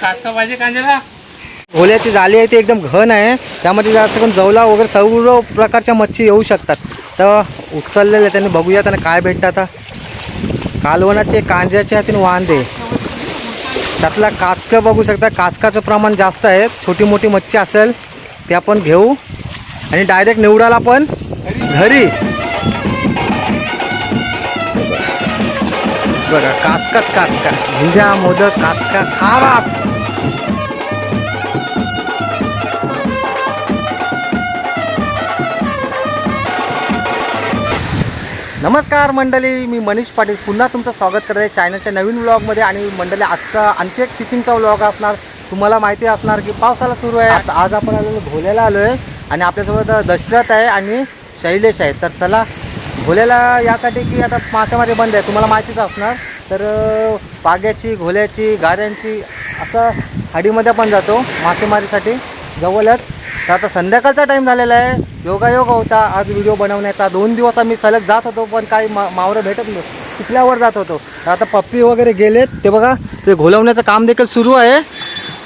काचा पाहिजे कांद्याला? ओल्याची जाळी आहे ती एकदम घन आहे. त्यामध्ये जास्त करून जवला वगैरे सर्व प्रकारच्या मच्छी येऊ शकतात. तर उचललेले त्यांनी बघूया त्यांना काय भेटतं आता. कालवणाचे कांद्याचे हातीन वांदे. त्यातला काचकं बघू शकता. काचकाचं प्रमाण जास्त आहे. छोटी मोठी मच्छी असेल ते आपण घेऊ. आणि डायरेक्ट निवडाला पण घरी. बघा काचकाच काचका. म्हणजे झिंजा मोदक काचका खावास. नमस्कार मंडळी मी मनीष पाटील. पुन्हा तुमचं स्वागत करत आहे चायनाच्या नवीन व्लॉगमध्ये आणि मंडळी आजचा आणखी एक फिशिंगचा व्लॉग असणार. तुम्हाला माहिती असणार की पावसाला सुरू आहे. आज आपण आलेलो भोल्याला आलो आहे आणि आपल्यासोबत दशरथ आहे आणि शैलेश आहे. तर चला भोल्याला यासाठी की आता मासेमारी बंद आहे. तुम्हाला माहितीच असणार. तर पाग्याची घोल्याची गाड्यांची असं हाडीमध्ये पण जातो मासेमारीसाठी. जवळच. तर आता संध्याकाळचा टाईम झालेला आहे. योगायोग होता. आज व्हिडिओ बनवण्याचा. दोन दिवस आम्ही सलग जात होतो पण काही मा मावरं भेटत नाही तिथल्यावर जात होतो. तर आता पप्पी वगैरे गेलेत. ते बघा ते घोलवण्याचं काम देखील सुरू आहे.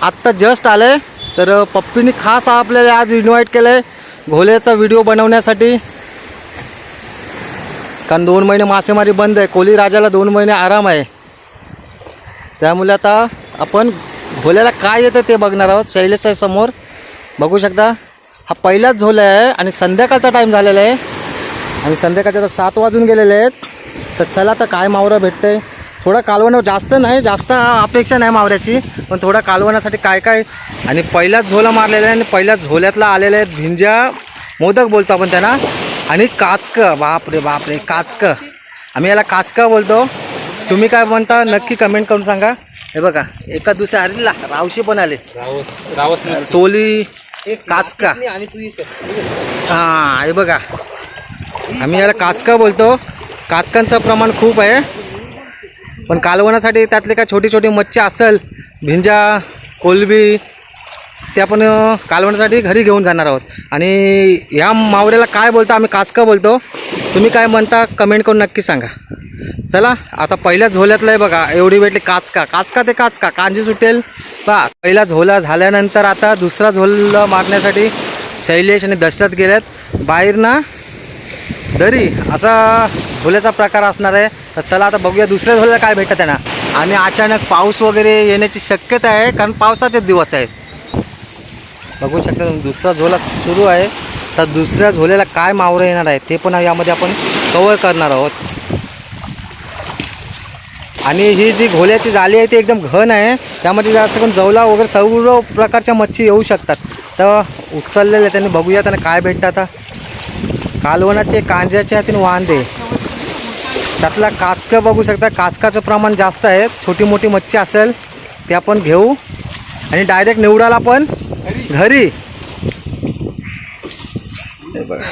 आत्ता जस्ट आलं आहे तर पप्पीने खास आपल्याला आज इन्व्हाइट केलं आहे घोल्याचा व्हिडिओ बनवण्यासाठी. कारण दोन महिने मासेमारी बंद आहे. कोली राजाला दोन महिने आराम आहे. त्यामुळे आता आपण घोल्याला काय येतं ते बघणार आहोत शैलेश समोर. बघू शकता. हा पहिलाच झोला आहे आणि संध्याकाळचा टाईम झालेला आहे. आणि संध्याकाळचे आता सात वाजून गेलेले आहेत. तर चला तर काय मावरं भेटतंय. थोडा कालवणं जास्त नाही जास्त अपेक्षा नाही मावऱ्याची पण थोडा कालवण्यासाठी काय काय. आणि पहिलाच झोला मारलेला आहे आणि पहिल्याच झोल्यातला आलेले आहेत भिंजा मोदक बोलतो आपण त्यांना. आणि काचकं. बापरे बापरे काचकं. आम्ही याला काचकं बोलतो. तुम्ही काय म्हणता? नक्की कमेंट करून सांगा. हे बघा एका दुसऱ्या अरे ला- रावशी पण आले. रावस रावस टोली काचका. आणि तू हां हे बघा. आम्ही याला काचका बोलतो. काचकांचं प्रमाण खूप आहे. पण कालवणासाठी त्यातले काय छोटी छोटी मच्छी असेल भिंजा कोलबी ते आपण अं, कालवणासाठी घरी घेऊन जाणार आहोत. आणि ह्या मावऱ्याला काय बोलतो आम्ही काचका बोलतो. तुम्ही काय म्हणता कमेंट करून नक्की सांगा. चला आता पहिल्या झोल्यातलं आहे बघा एवढी भेटली काचका. काचका ते काचका कांजी सुटेल. बस पहिला झोला झाल्यानंतर आता दुसरा झोल मारण्यासाठी शैलेश आणि दशरथ गेल्यात बाहेर ना दरी असा झोल्याचा प्रकार असणार आहे. तर चला आता बघूया दुसऱ्या झोल्याला काय भेटत त्यांना. आणि अचानक पाऊस वगैरे येण्याची शक्यता आहे कारण पावसाचे दिवस आहेत. बघू शकता दुसरा झोला सुरू आहे. तर दुसऱ्या झोल्याला काय मावरं येणार आहे ते पण यामध्ये आपण कवर करणार आहोत. आणि ही जी घोल्याची जाळी आहे ती एकदम घन आहे. त्यामध्ये जास्त करून जवला वगैरे सर्व प्रकारच्या मच्छी येऊ शकतात. तर उचललेले त्यांनी बघूया त्यांना काय भेटतं आता. कालवणाचे कांद्याचे हातीन वांदे. त्यातला काचकं बघू शकता. काचकाचं प्रमाण जास्त आहे. छोटी मोठी मच्छी असेल ते आपण घेऊ. आणि डायरेक्ट निवडाला पण घरी. बरं बघा.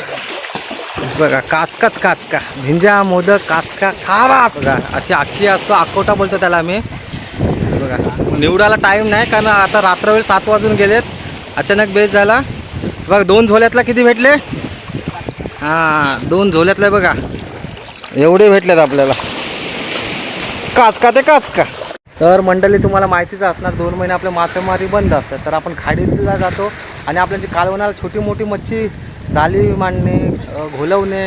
बघा काचकाच काचका. भिंजा मोदक काचका खारास बघा अशी अख्खी असतो अकोटा बोलतो त्याला आम्ही. बघा निवडायला टाईम नाही कारण आता रात्रवेळ सात वाजून गेलेत. अचानक बेस झाला. बघा दोन झोल्यातला किती भेटले? हां दोन झोल्यातले बघा. एवढे भेटलेत आपल्याला. काचका ते काचका. तर मंडळी तुम्हाला माहितीच असणार दोन महिने आपल्या मासेमारी बंद असतात. तर आपण खाडीला जातो आणि आपल्या जी कालवणाला छोटी मोठी मच्छी चाली मांडणे घोलवणे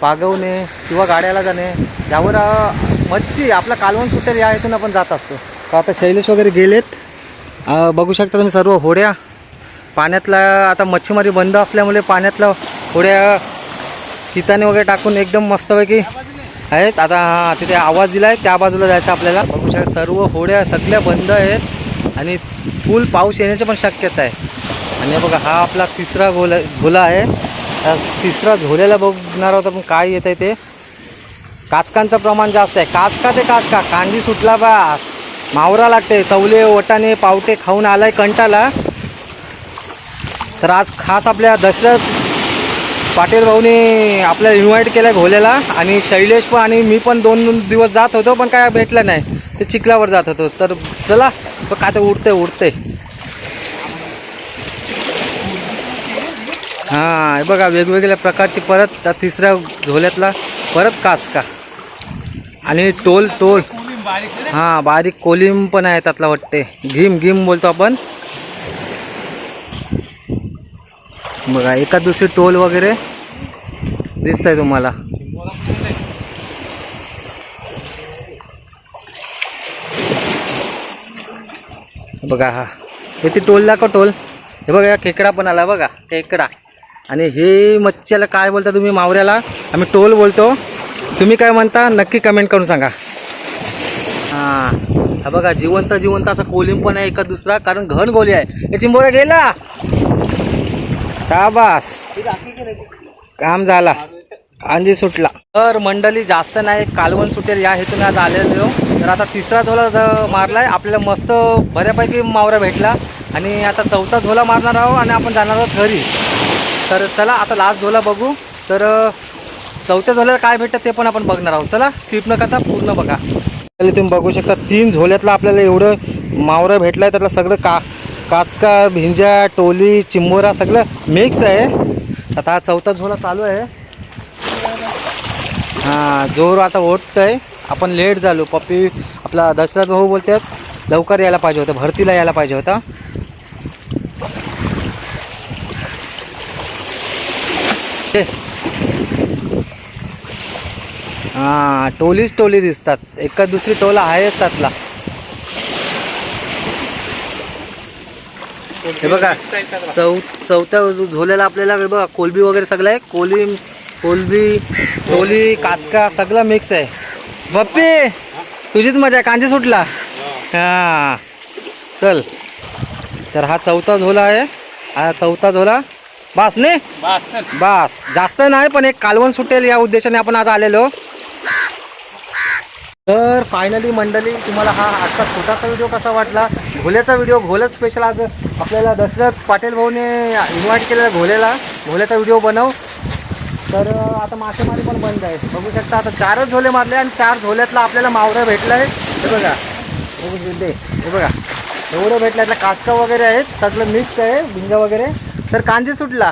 पागवणे किंवा गाड्याला जाणे यावर मच्छी आपला कालवण सुटेल या इथून आपण जात असतो. तर आता शैलेश वगैरे गेलेत? बघू शकता तुम्ही सर्व होड्या. पाण्यातला आता मच्छीमारी बंद असल्यामुळे पाण्यातल्या होड्या किताने वगैरे टाकून एकदम मस्तपैकी आहेत. आता तिथे आवाज दिला आहे त्या बाजूला जायचं आपल्याला. बघू शकता सर्व होड्या सगळ्या बंद आहेत. आणि फुल पाऊस येण्याची पण शक्यता आहे. आणि बघा हा आपला तिसरा गोला झोला आहे. त्या तिसरा झोल्याला बघणार होता पण काय येत आहे ते. काचकांचं प्रमाण जास्त आहे. काचका ते काचका. कांदी सुटला बास. मावरा लागते. चवले ओटाने पावटे खाऊन आलाय कंटाला. तर आज खास आपल्या दशरथ पाटील भाऊने आपल्याला इन्व्हाइट केलं घोल्याला. आणि शैलेश पण आणि मी पण दोन दोन दिवस जात होतो पण काय भेटलं नाही. ते चिखलावर जात होतो. तर चला बघ काय ते उडते उडते हां हे बघा वेगवेगळ्या प्रकारची परत त्या तिसऱ्या झोल्यातला परत काचका. आणि टोल टोल. हा बारीक कोलिम पण आहे त्यातला वाटते. घिम घिम बोलतो आपण. बघा एका दुसरी टोल वगैरे दिसत आहे तुम्हाला. बघा हा. हे ती टोल दाखव टोल. हे बघा खेकडा पण आला बघा खेकडा. आणि हे मच्छीला काय बोलता तुम्ही मावऱ्याला? आम्ही टोल बोलतो. तुम्ही काय म्हणता? नक्की कमेंट करून सांगा. हां. हा बघा जिवंत जिवंत असा कोलिम पण आहे एका दुसरा कारण घन गोली आहे. हे चिंबोरा गेला. शाबास. काम झाला. अंजी सुटला. तर मंडळी जास्त नाही कालवण सुटेल या हेतून आज आलेलो तर आता तिसरा झोला ज- मारलाय. आपल्याला मस्त बऱ्यापैकी मावरा भेटला. आणि आता चौथा झोला मारणार आहोत आणि आपण जाणार आहोत घरी. तर चला आता लास्ट झोला बघू. तर चौथ्या झोल्याला काय भेटतं ते पण आपण बघणार आहोत. चला स्किप न करता पूर्ण बघा. पहिले तुम्ही बघू शकता तीन झोल्यातलं आपल्याला एवढं मावरं भेटलं आहे त्यातलं सगळं का काचका भिंजा टोली चिंबोरा सगळं मिक्स आहे. आता हा चौथा झोला चालू आहे. हां जोर आता ओढत आहे आपण लेट झालो. पप्पी आपला दसरा भाऊ बोलतात लवकर यायला पाहिजे होतं भरतीला यायला पाहिजे होता. ते. हां टोलीच टोली दिसतात. एका दुसरी टोला आहेच त्यातला. हे बघा चौ चौथ्या झोल्याला आपल्याला बघा कोलबी वगैरे सगळं आहे. कोली कोलबी टोली काचका सगळं मिक्स आहे. बप्पी तुझीच मजा आहे. कांजी सुटला. हा. चल. तर हा चौथा झोला आहे. हा चौथा झोला. बास नाही बस जास्त नाही पण एक कालवण सुटेल या उद्देशाने आपण आज आलेलो. तर फायनली मंडळी तुम्हाला हा आजचा छोटासा व्हिडिओ कसा वाटला? घोल्याचा व्हिडिओ घोलच स्पेशल आज आपल्याला दशरथ पाटील भाऊने इन्व्हाइट केलेला घोल्याला घोल्याचा व्हिडिओ बनव. तर आता मासेमारी पण बंद आहे. बघू शकता आता चारच झोले मारले आणि चार झोल्यातला आपल्याला मावरं भेटलं आहे. हे बघा. बघू शकते हे बघा. एवढं भेटलं यातला काचका वगैरे आहेत. सगळं मिक्स आहे भिंगा वगैरे. तर कांजी सुटला.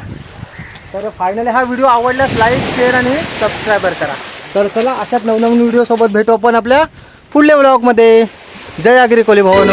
तर फायनली हा व्हिडिओ आवडल्यास लाईक शेअर आणि सबस्क्रायबर करा. तर चला अशाच नवनवीन व्हिडिओसोबत भेटू आपण आपल्या पुढल्या ब्लॉगमध्ये जय अग्री कोली भवन.